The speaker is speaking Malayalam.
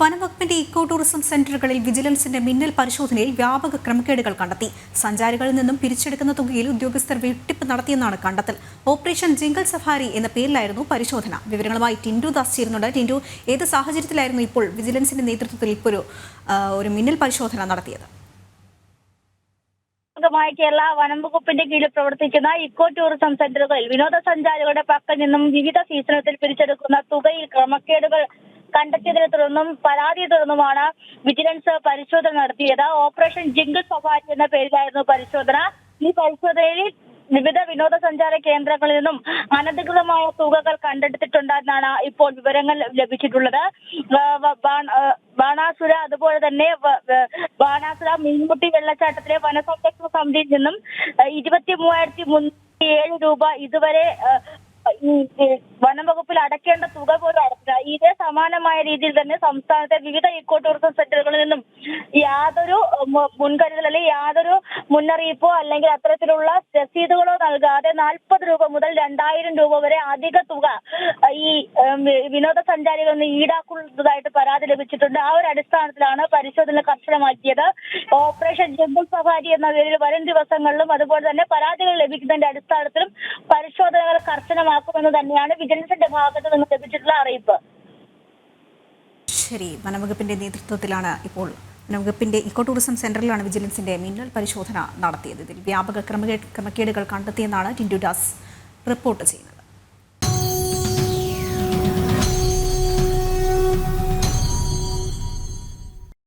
വനംവകുപ്പിന്റെ ഇക്കോ ടൂറിസം സെന്ററുകളിൽ വിജിലൻസിന്റെ മിന്നൽ പരിശോധനയിൽ വ്യാപക ക്രമക്കേടുകൾ കണ്ടെത്തി. സഞ്ചാരികളിൽ നിന്നും പിരിച്ചെടുക്കുന്ന തുകയിൽ ഉദ്യോഗസ്ഥർ വെട്ടിപ്പ് നടത്തിയെന്നാണ് കണ്ടെത്തൽ. ഓപ്പറേഷൻ ജിംഗിൾ സഫാരി എന്ന പേരിലായിരുന്നു പരിശോധന. വിവരങ്ങളുമായി ടിൻഡു ദാസ് ചേരുന്നുണ്ട്. ടിൻഡു ഏത് സാഹചര്യത്തിലായിരുന്നു ഇപ്പോൾ വിജിലൻസിന്റെ നേതൃത്വത്തിൽ ഇപ്പോൾ ഒരു മിന്നൽ പരിശോധന നടത്തിയത്? ഭാഗമായി കേരള വനം വകുപ്പിന്റെ കീഴിൽ പ്രവർത്തിക്കുന്ന ഇക്കോ ടൂറിസം സെന്ററുകളിൽ വിനോദസഞ്ചാരികളുടെ പക്കൽ നിന്നും വിവിധ സീസണത്തിൽ പിരിച്ചെടുക്കുന്ന തുകയിൽ ക്രമക്കേടുകൾ കണ്ടെത്തിയതിനെ തുടർന്നും പരാതിയെ തുടർന്നുമാണ് വിജിലൻസ് പരിശോധന നടത്തിയത്. ഓപ്പറേഷൻ ജിംഗിൾ സഫാരി എന്ന പേരിലായിരുന്നു പരിശോധന. ഈ പരിശോധനയിൽ വിവിധ വിനോദസഞ്ചാര കേന്ദ്രങ്ങളിൽ നിന്നും അനധികൃതമായ തുകകൾ കണ്ടെടുത്തിട്ടുണ്ടെന്നാണ് ഇപ്പോൾ വിവരങ്ങൾ ലഭിച്ചിട്ടുള്ളത്. ബാണാസുര അതുപോലെ തന്നെ ബാണാസുര മീൻമുട്ടി വെള്ളച്ചാട്ടത്തിലെ വനസംരക്ഷണ സമിതിയിൽ നിന്നും ഇരുപത്തി മൂവായിരത്തി മുന്നൂറ്റി ഏഴ് രൂപ ഇതുവരെ വനം വകുപ്പിൽ അടക്കേണ്ട തുക പോലും ഇതേ സമാനമായ രീതിയിൽ തന്നെ സംസ്ഥാനത്തെ വിവിധ ഇക്കോ ടൂറിസം സെന്ററുകളിൽ നിന്നും യാതൊരു മുൻകരുതൽ അല്ലെങ്കിൽ യാതൊരു മുന്നറിയിപ്പോ അല്ലെങ്കിൽ അത്തരത്തിലുള്ള രസീതുകളോ നൽകാതെ നാൽപ്പത് രൂപ മുതൽ രണ്ടായിരം രൂപ വരെ അധിക തുക ഈ വിനോദസഞ്ചാരികളിൽ നിന്ന് ഈടാക്കുന്നതായിട്ട് പരാതി ലഭിച്ചിട്ടുണ്ട്. ആ ഒരു അടിസ്ഥാനത്തിലാണ് പരിശോധന കർശനമാക്കിയത്. ഓപ്പറേഷൻ ജംബിൾ സഫാരി എന്ന പേരിൽ വരും ദിവസങ്ങളിലും അതുപോലെ തന്നെ പരാതികൾ ലഭിക്കുന്നതിന്റെ അടിസ്ഥാനത്തിലും പരിശോധനകൾ കർശനമാക്കുമെന്ന് തന്നെയാണ് വിജിലൻസിന്റെ ഭാഗത്ത് നിന്ന് ലഭിച്ചിട്ടുള്ള അറിയിപ്പ്. ശരി വനംവകുപ്പിന്റെ നേതൃത്വത്തിലാണ് ഇപ്പോൾ വനംവകുപ്പിന്റെ ഇക്കോ ടൂറിസം സെന്ററിലാണ് വിജിലൻസിന്റെ മിന്നൽ പരിശോധന നടത്തിയത്. ഇതിൽ വ്യാപക ക്രമകേ- ക്രമക്കേടുകൾ കണ്ടെത്തിയെന്നാണ് ടിൻഡു ദാസ് റിപ്പോർട്ട് ചെയ്യുന്നത്.